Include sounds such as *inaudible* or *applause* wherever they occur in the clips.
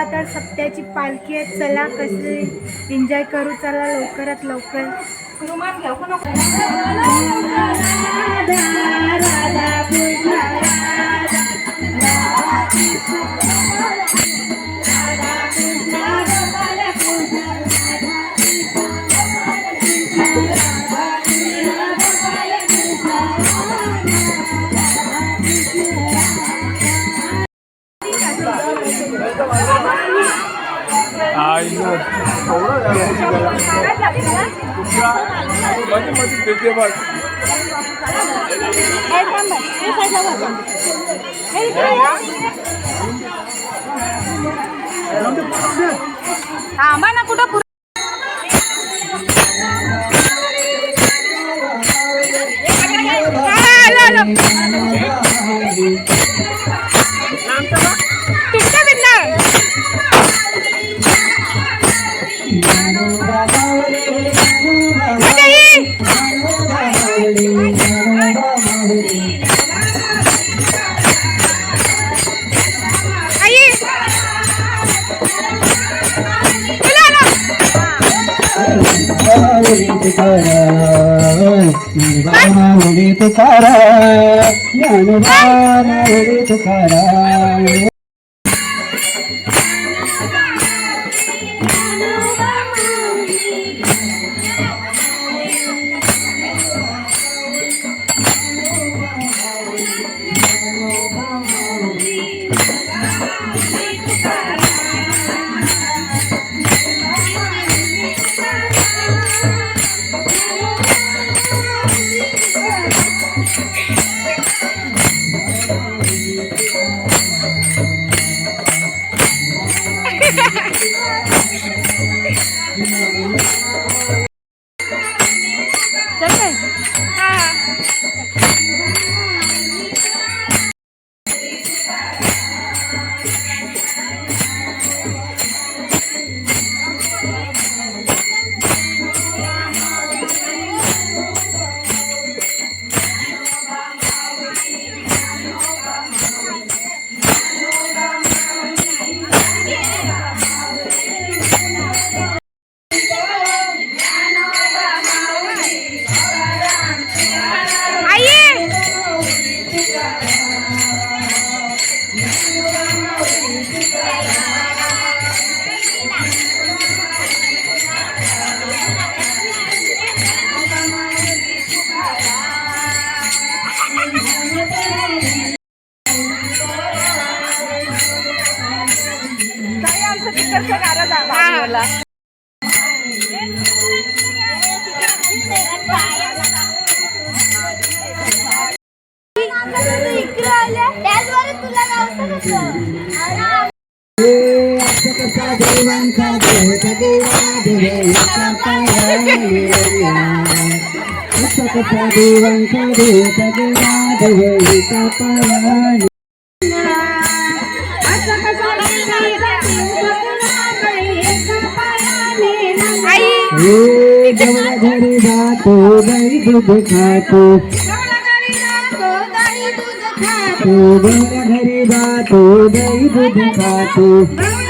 सप्ताह तर सप्त्याची पालखी आहे. चला कसे एन्जॉय करू चला लवकरात लवकर. घेऊ. का नको थांबा ना कुठं तुकारा ज्ञानदान तुकारा कसा देवांचा देव देवा देवांचा पाया कसा कसा देवांचा देव देवा देवांचा पाया आई घरी जातो दही दूध खातो तो घरी जातो दही दूध खातो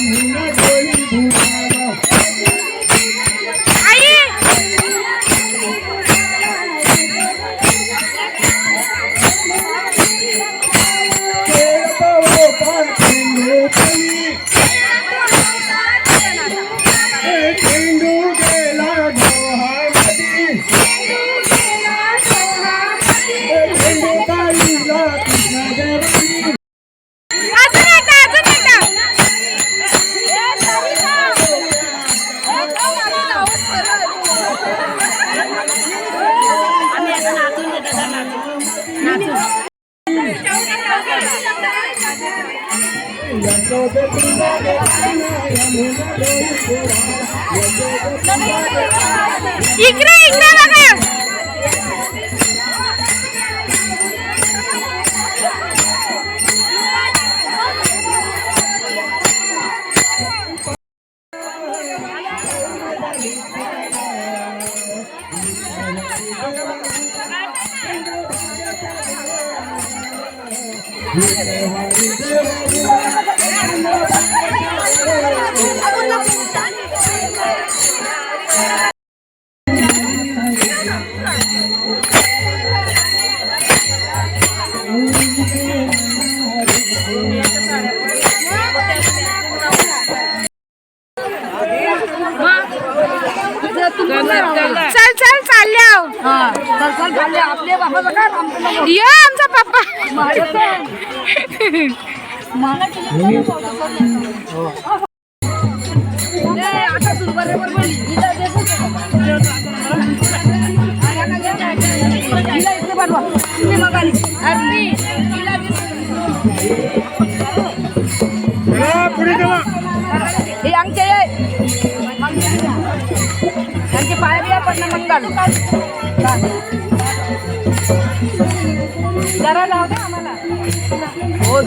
पायानी रगडा हे हे आमचे त्यांचे पाय बिया पडणं मंगल. जरा लाव द्या आम्हाला. हो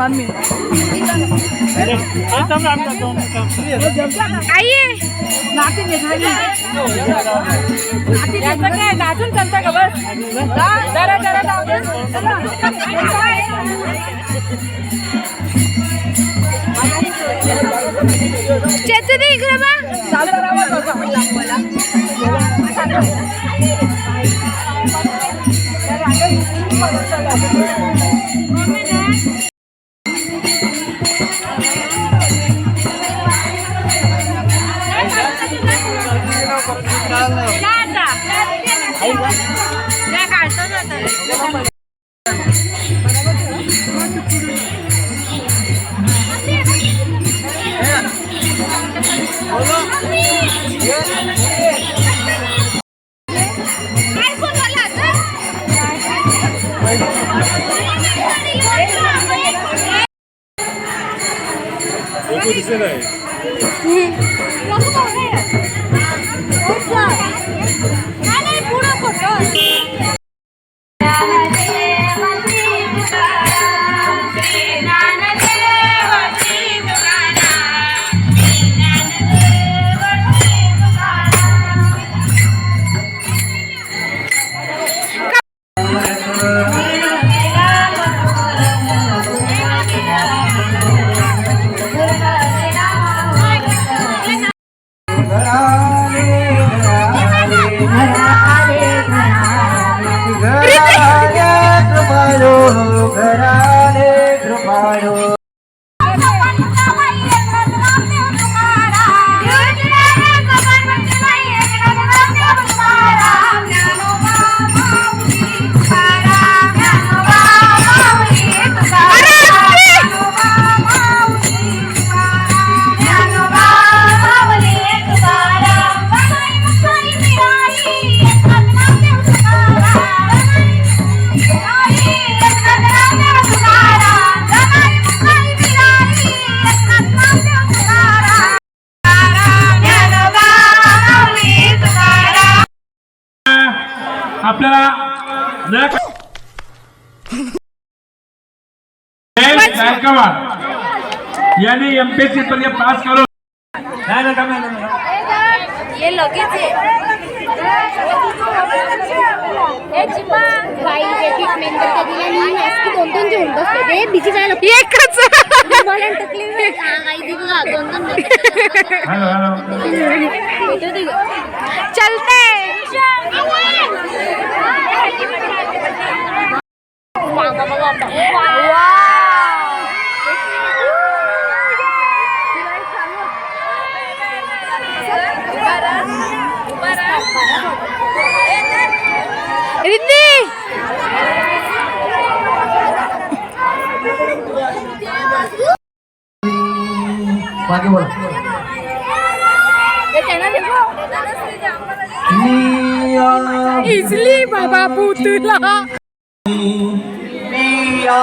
मम्मी आई नाती निघाली नाती काय नाचून चालतं का बस? जरा जरा. चेतू दे इकडे बा. चालू राहा बघा. आपल्याला न गायकवाड यांनी एमपीएससी परीक्षा पास करून नाही, नाही, नाही. ये. लगेच दोन दोन घेऊन बसतो ते बिजी जायला एकच. मला. *laughs* हा, हा, दोन दोन चलते. बोला. इजली बाबा पुतला. निया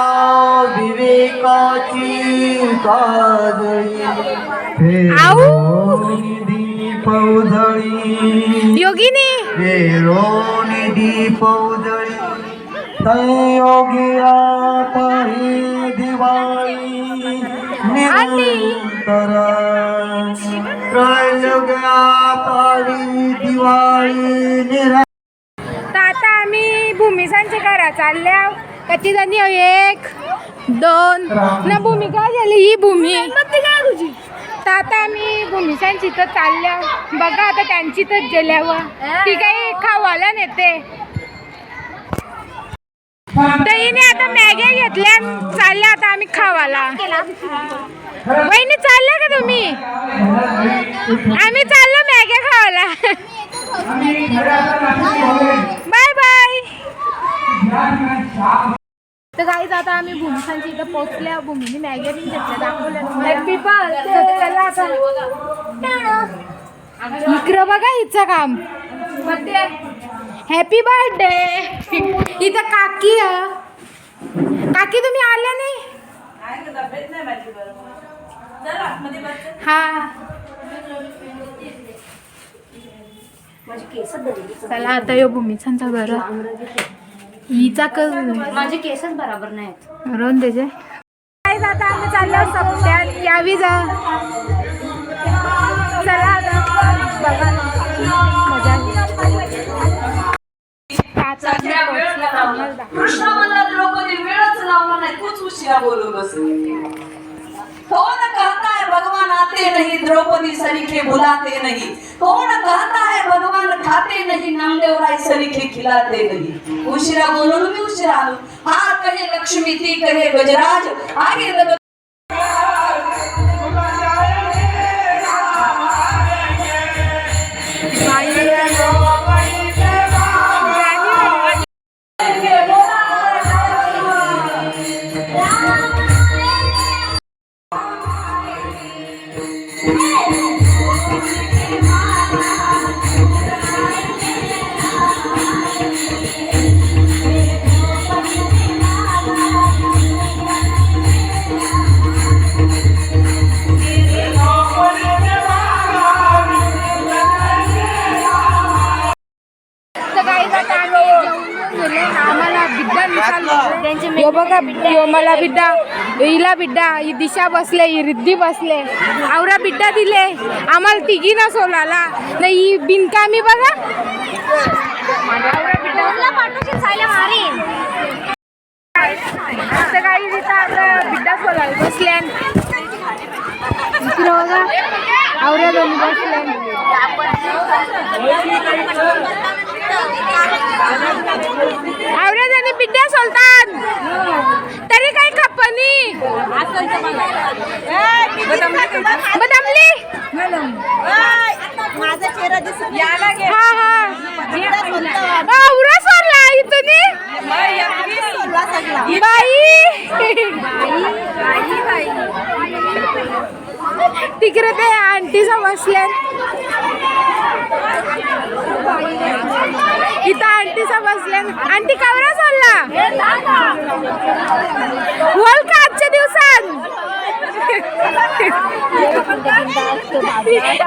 विवेकाची काजळी. उजळी. योगिनी. फेरोनी दीप उजळी. संयोगी आता ही दिवाळी. निरंतर आता ही दिवाळी निरंतर तर आता आम्ही भूमिसांची करा चालल्या किती जणी? एक दोन. ना भूमिका झाली? ही भूमी. तर आता आम्ही भूमिसांची तर चालल्या बघा आता त्यांची तर गेल्यावर ती काही खावाला नेते. तर हिने आता मॅग्या घेतल्या चालल्या आता आम्ही खावाला वहिनी चालल्या का तुम्ही? आम्ही चाललो मॅग्या खावाला बाय बाय. तर काहीच आता आम्ही भूमिकांची इथं पोहोचल्या. भूमीने मॅगझिन घेतल्या दाखवल्या आता इकडं बघा हिचं काम. हॅपी बर्थडे इथं काकी आहे. काकी तुम्ही आल्या नाही? हा. चला आता यो भूमिकांचा घर हिचा कस माझे केसच बरोबर नाहीत. रोन त्याचे काय आता आम्ही चाललो सप्त्यात. यावी जा. चला आता. बघा. मजा आता आम्ही पोहोचलो आम्हाला कृष्ण मला द्रौपदी वेळच लावला नाही तूच उशिरा बोलू बस कौन कहता है भगवान आते नहीं द्रौपदी सरीखे बुलाते नहीं. कौन कहता है भगवान खाते नहीं नामदेव राय सरीखे खिलाते नहीं. उशिरा बोलून मी उशिरा आलो. हा कहे लक्ष्मी ती कहे गजराज. आगे लग हिला बिड्डा ही दिशा बसले ही रिद्धी बसले. आवरा बिड्डा दिले. आम्हाला तिघी ना सोलाला. नाही ही बिनकामी बघा. तर काही तिथं बिड्डा सोलायला बसल्या इकडं बघा. आवऱ्या दोन बसल्या आवऱ्या जणी बिड्डा सोलतात तरी काय पाणी. बदमली. हा हा. आवरा सोडला बाई. तिकडे ते आंटी बसल्यात इथं आंटी बसल्या आंटी कवरा चालला. बोल का आजच्या दिवसात?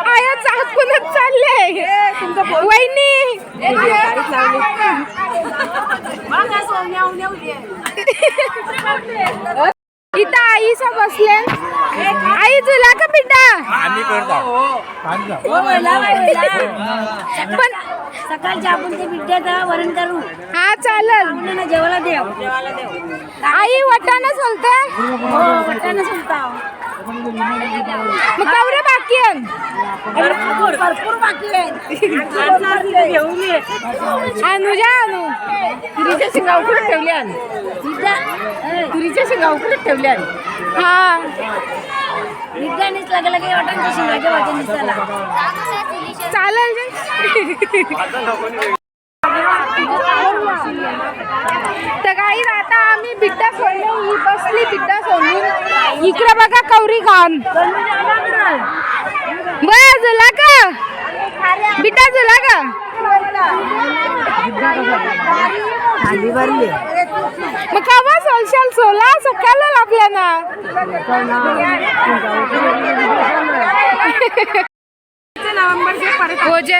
आया चाकूनच चालले. वहिनी. इथं आई सा बसले आई तुला का पिड्डा पण सकाळची आपण ते वरण करू. हा चालल. मुलांना जेवायला देव आई वटाणा सोलते? हो वाटाणा सुलता मग कवरे बाकी भरपूर भरपूर बाकी आहे घेऊन ये अनुजा अनु तुरीच्या शिंगा उकडत ठेवल्या हा. चालेल. तर काही आता आम्ही बिड्डा सोडलो ही बसली बिड्डा सोडून. इकडे बघा कौरी खान. बया झाला का? बिड्डा झाला का? मग कावा सोलशाल सोला सकाळ आपल्याला हो जे